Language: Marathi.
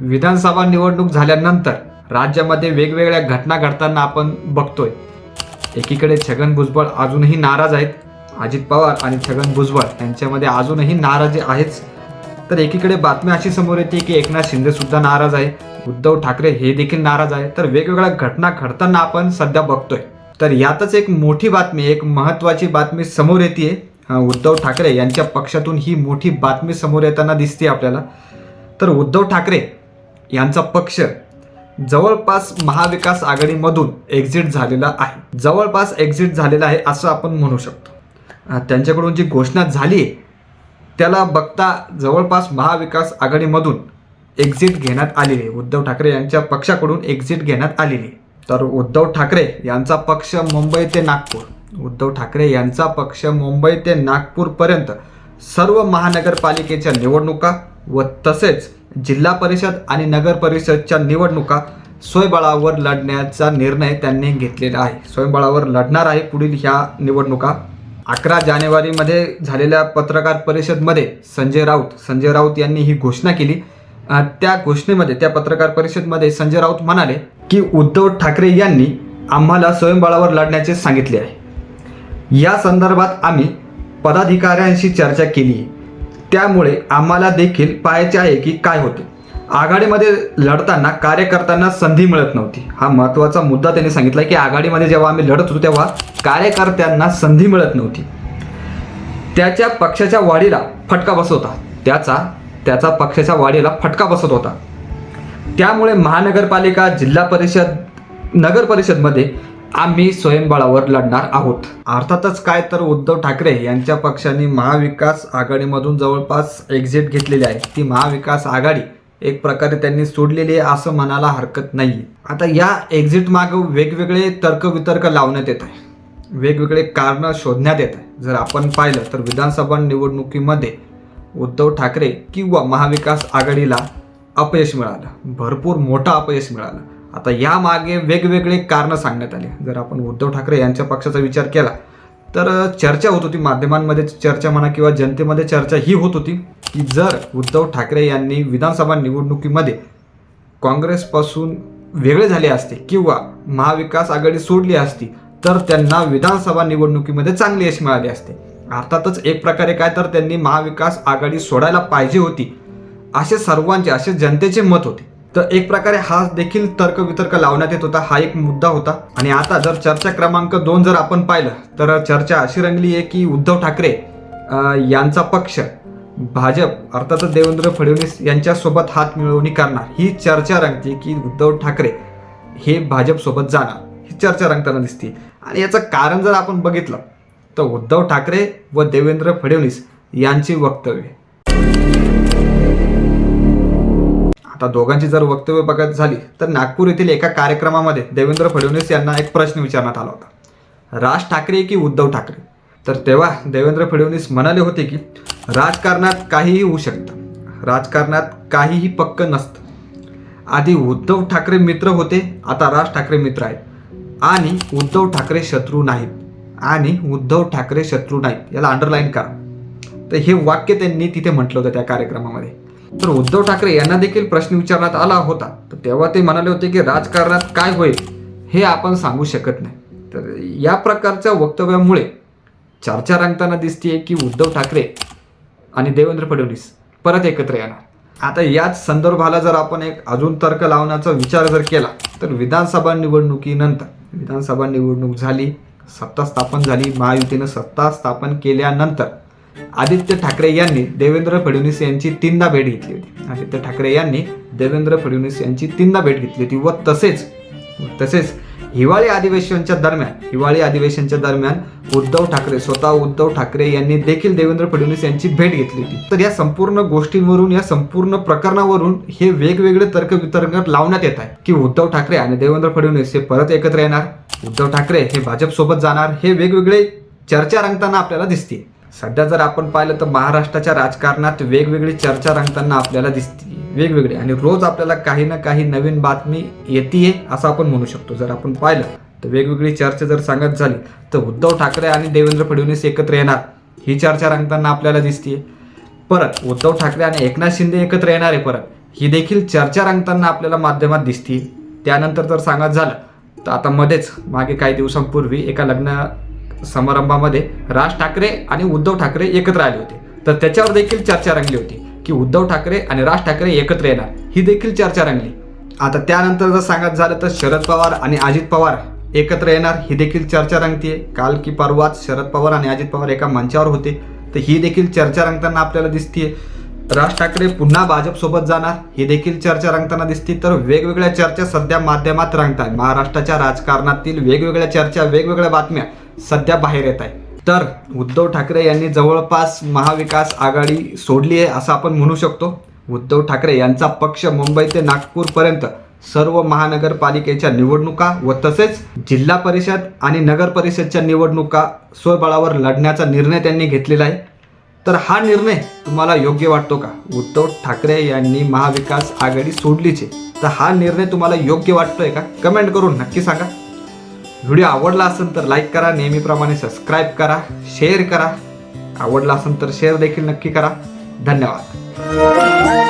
विधानसभा निवडणूक झाल्यानंतर राज्यामध्ये वेगवेगळ्या घटना घडताना आपण बघतोय. एकीकडे छगन भुजबळ अजूनही नाराज आहेत अजित पवार आणि छगन भुजबळ यांच्यामध्ये अजूनही नाराजी आहेच. तर एकीकडे बातमी अशी समोर येते की एकनाथ शिंदे सुद्धा नाराज आहे उद्धव ठाकरे हे देखील नाराज आहे. तर वेगवेगळ्या घटना घडताना आपण सध्या बघतोय. तर यातच एक मोठी बातमी एक महत्वाची बातमी समोर येते उद्धव ठाकरे यांच्या पक्षातून ही मोठी बातमी समोर येताना दिसते आपल्याला. तर उद्धव ठाकरे यांचा पक्ष जवळपास महाविकास आघाडीमधून एक्झिट झालेला आहे. जवळपास एक्झिट झालेला आहे असं आपण म्हणू शकतो. त्यांच्याकडून जी घोषणा झाली आहे त्याला बघता जवळपास महाविकास आघाडीमधून एक्झिट घेण्यात आलेली आहे. उद्धव ठाकरे यांच्या पक्षाकडून एक्झिट घेण्यात आलेली तर उद्धव ठाकरे यांचा पक्ष मुंबई ते नागपूर. उद्धव ठाकरे यांचा पक्ष मुंबई ते नागपूरपर्यंत. सर्व महानगरपालिकेच्या निवडणुका व तसेच जिल्हा परिषद आणि नगर परिषदच्या निवडणुका स्वयंबळावर लढण्याचा निर्णय त्यांनी घेतलेला आहे. स्वयंबळावर लढणार आहे पुढील ह्या निवडणुका. अकरा जानेवारीमध्ये झालेल्या पत्रकार परिषदमध्ये संजय राऊत संजय राऊत यांनी ही घोषणा केली. त्या घोषणेमध्ये त्या पत्रकार परिषदमध्ये संजय राऊत म्हणाले की उद्धव ठाकरे यांनी आम्हाला स्वयंबळावर लढण्याचे सांगितले आहे. या संदर्भात आम्ही पदाधिकाऱ्यांशी चर्चा केली आहे. त्यामुळे आम्हाला देखील पाहायचे आहे की काय होते. आघाडीमध्ये लढताना कार्यकर्त्यांना संधी मिळत नव्हती. हा महत्त्वाचा मुद्दा त्यांनी सांगितला की आघाडीमध्ये जेव्हा आम्ही लढत होतो तेव्हा कार्यकर्त्यांना संधी मिळत नव्हती. त्याच्या पक्षाच्या वाढीला फटका बसत होता. त्याचा त्याचा पक्षाच्या वाढीला फटका बसत होता. त्यामुळे महानगरपालिका जिल्हा परिषद नगर परिषदमध्ये आम्ही स्वयंबळावर लढणार आहोत. अर्थातच काय तर उद्धव ठाकरे यांच्या पक्षाने महाविकास आघाडीमधून जवळपास एक्झिट घेतलेली आहे. ती महाविकास आघाडी एक प्रकारे त्यांनी सोडलेली आहे असं म्हणायला हरकत नाही. आता या एक्झिट माग वेगवेगळे तर्कवितर्क लावण्यात येत आहे. वेगवेगळे कारणं शोधण्यात येत आहे. जर आपण पाहिलं तर विधानसभा निवडणुकीमध्ये उद्धव ठाकरे किंवा महाविकास आघाडीला अपयश मिळालं. भरपूर मोठं अपयश मिळालं. आता यामागे वेगवेगळे कारणं सांगण्यात आले. जर आपण उद्धव ठाकरे यांच्या पक्षाचा विचार केला तर चर्चा होत होती. माध्यमांमध्ये चर्चा म्हणा किंवा जनतेमध्ये चर्चा ही होत होती की जर उद्धव ठाकरे यांनी विधानसभा निवडणुकीमध्ये काँग्रेसपासून वेगळे झाले असते किंवा महाविकास आघाडी सोडली असती तर त्यांना विधानसभा निवडणुकीमध्ये चांगले यश मिळाले असते. अर्थातच एक प्रकारे काय तर त्यांनी महाविकास आघाडी सोडायला पाहिजे होती असे सर्वांचे असे जनतेचे मत होते. तर एक प्रकारे हा देखील तर्कवितर्क लावण्यात येत होता. हा एक मुद्दा होता. आणि आता जर चर्चा क्रमांक दोन जर आपण पाहिलं तर चर्चा अशी रंगली आहे की उद्धव ठाकरे यांचा पक्ष भाजप अर्थातच देवेंद्र फडणवीस यांच्यासोबत हात मिळवणी करणार. ही चर्चा रंगते की उद्धव ठाकरे हे भाजपसोबत जाणार. ही चर्चा रंगताना दिसते. आणि याचं कारण जर आपण बघितलं तर उद्धव ठाकरे व देवेंद्र फडणवीस यांची वक्तव्य आता दोघांची जर वक्तव्य बघत झाली तर नागपूर येथील एका कार्यक्रमामध्ये देवेंद्र फडणवीस यांना एक प्रश्न विचारण्यात आला होता. राज ठाकरे की उद्धव ठाकरे? तर तेव्हा देवेंद्र फडणवीस म्हणाले होते की राजकारणात काहीही होऊ शकतं. राजकारणात काहीही पक्क नसतं. आधी उद्धव ठाकरे मित्र होते आता राज ठाकरे मित्र आहेत. आणि उद्धव ठाकरे शत्रू नाहीत. आणि उद्धव ठाकरे शत्रू नाहीत. याला अंडरलाईन करा. तर हे वाक्य त्यांनी तिथे म्हटलं होतं त्या कार्यक्रमामध्ये. तर उद्धव ठाकरे यांना देखील प्रश्न विचारण्यात आला होता. तर तेव्हा ते म्हणाले होते की राजकारणात काय होईल हे आपण सांगू शकत नाही. तर या प्रकारच्या वक्तव्यामुळे चर्चा रंगताना दिसतीये की उद्धव ठाकरे आणि देवेंद्र फडणवीस परत एकत्र येणार. आता याच संदर्भाला जर आपण एक अजून तर्क लावण्याचा विचार जर केला तर विधानसभा निवडणुकीनंतर विधानसभा निवडणूक झाली सत्ता स्थापन झाली महायुतीनं सत्ता स्थापन केल्यानंतर आदित्य ठाकरे यांनी देवेंद्र फडणवीस यांची तीनदा भेट घेतली होती. आदित्य ठाकरे यांनी देवेंद्र फडणवीस यांची तीनदा भेट घेतली होती व तसेच तसेच हिवाळी अधिवेशनाच्या दरम्यान हिवाळी अधिवेशनाच्या दरम्यान उद्धव ठाकरे स्वतः उद्धव ठाकरे यांनी देखील देवेंद्र फडणवीस यांची भेट घेतली होती. तर या संपूर्ण गोष्टींवरून या संपूर्ण प्रकरणावरून हे वेगवेगळे तर्कवितर्क लावण्यात येत आहे की उद्धव ठाकरे आणि देवेंद्र फडणवीस हे परत एकत्र येणार? उद्धव ठाकरे हे भाजपसोबत जाणार? हे वेगवेगळे चर्चा रंगताना आपल्याला दिसते सध्या जर आपण पाहिलं तर महाराष्ट्राच्या राजकारणात वेगवेगळी चर्चा रंगताना आपल्याला दिसते. वेगवेगळी. आणि रोज आपल्याला काही ना काही नवीन बातमी येते असं आपण म्हणू शकतो. जर आपण पाहिलं तर वेगवेगळी चर्चा जर सांगत झाली तर उद्धव ठाकरे आणि देवेंद्र फडणवीस एकत्र येणार. ही चर्चा रंगताना आपल्याला दिसते परत उद्धव ठाकरे आणि एकनाथ शिंदे एकत्र येणार आहे परत. ही देखील चर्चा रंगताना आपल्याला माध्यमात दिसते. त्यानंतर जर सांगत झालं तर आता मध्येच मागे काही दिवसांपूर्वी एका लग्न समारंभामध्ये राज ठाकरे आणि उद्धव ठाकरे एकत्र आले होते. तर त्याच्यावर देखील चर्चा रंगली होती की उद्धव ठाकरे आणि राज ठाकरे एकत्र येणार ही देखील चर्चा रंगली. आता त्यानंतर जर सांगायचं झालं तर शरद पवार आणि अजित पवार एकत्र येणार ही देखील चर्चा रंगतीये. काल की परवाच शरद पवार आणि अजित पवार एका मंचावर होते तर ही देखील चर्चा रंगताना आपल्याला दिसतीये. राज ठाकरे पुन्हा भाजपसोबत जाणार? ही देखील चर्चा रंगताना दिसते तर वेगवेगळ्या चर्चा सध्या माध्यमात रंगत आहे महाराष्ट्राच्या राजकारणातील वेगवेगळ्या चर्चा वेगवेगळ्या बातम्या सध्या बाहेर येत आहे तर उद्धव ठाकरे यांनी जवळपास महाविकास आघाडी सोडली आहे असं आपण म्हणू शकतो. उद्धव ठाकरे यांचा पक्ष मुंबई ते नागपूरपर्यंत सर्व महानगरपालिकेच्या निवडणुका व तसेच जिल्हा परिषद आणि नगर परिषदच्या निवडणुका स्वबळावर लढण्याचा निर्णय त्यांनी घेतलेला आहे. तर हा निर्णय तुम्हाला योग्य वाटतो का? उद्धव ठाकरे यांनी महाविकास आघाडी सोडलीचे. तर हा निर्णय तुम्हाला योग्य वाटतोय का? कमेंट करून नक्की सांगा. व्हिडिओ आवडला असेल तर लाईक करा नेहमीप्रमाणे सबस्क्राईब करा शेअर करा. आवडला असेल तर शेअर देखील नक्की करा. धन्यवाद.